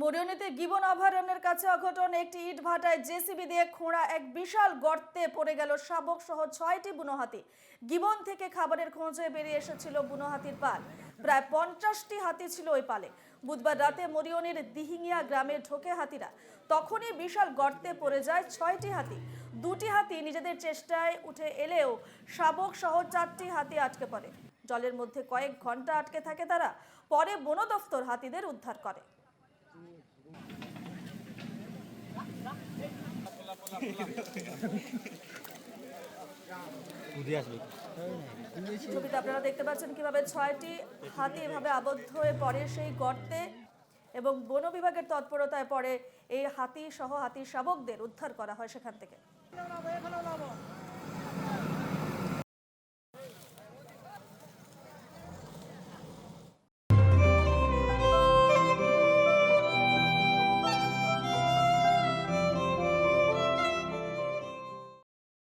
মরিয়নিতে gibbon অভয়ারণ্যের কাছে অঘটন, একটি ইট ভাটায় জেসিবি দিয়ে খোঁড়া এক বিশাল গর্তে পড়ে গেল শাবক সহ ছয়টি বুনো হাতি গিবন থেকে খাবারের খোঁজে বেরিয়ে এসেছিল বুনো হাতির পাল। প্রায় পঞ্চাশটি হাতি ছিল ওই পালে। বুধবার রাতে মরিয়নির দিহিঙ্গিয়া গ্রামে ঢোকে হাতিরা। তখনই বিশাল গর্তে পড়ে যায় ছয়টি হাতি। দুটি হাতি নিজেদের চেষ্টায় উঠে এলেও শাবক সহ চারটি হাতি আটকে পড়ে। জলের মধ্যে কয়েক ঘণ্টা আটকে থাকে তারা। পরে বন দফতর হাতিদের উদ্ধার করে। ছবিতে আপনারা দেখতে পাচ্ছেন কীভাবে ছয়টি হাতি এভাবে আবদ্ধ হয়ে পড়ে সেই গর্তে এবং বন বিভাগের তৎপরতায় পরে এই হাতি সহ হাতির শাবকদের উদ্ধার করা হয় সেখান থেকে।